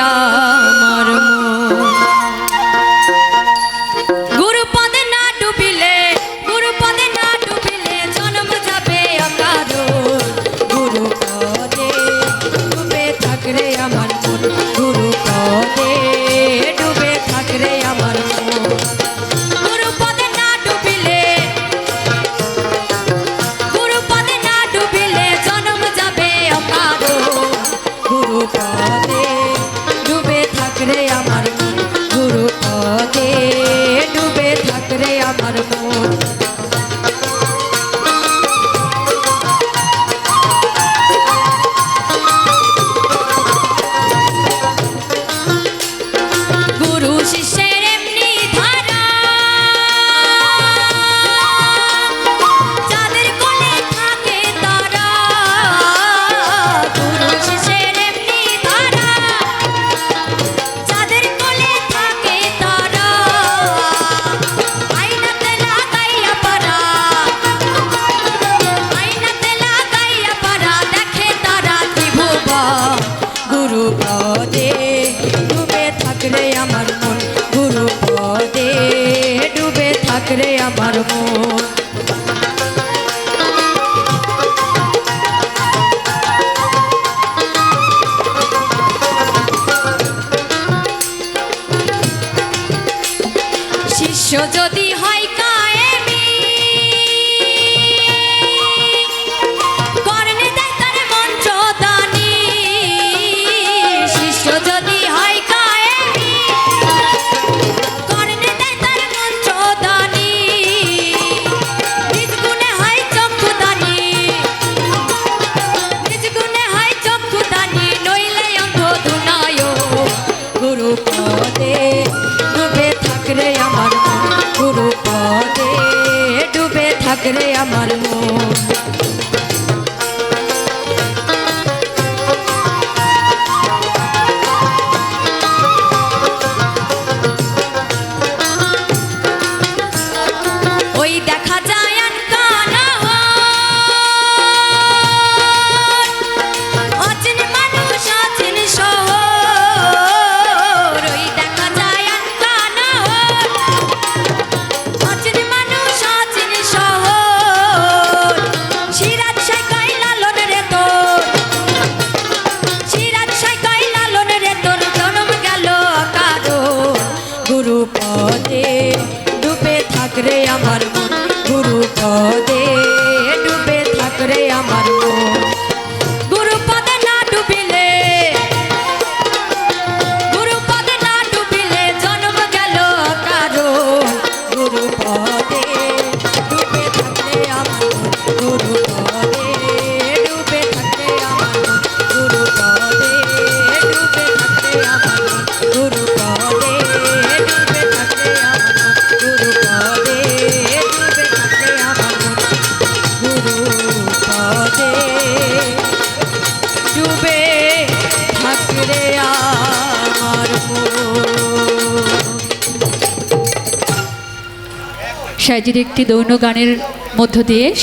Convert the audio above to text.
আমার মন Mario. শিষ্য যদি হয় কা রে আমার মন? জলে ডুবে থাকলে আমার সাজির একটি দৌন গানের মধ্য দিয়ে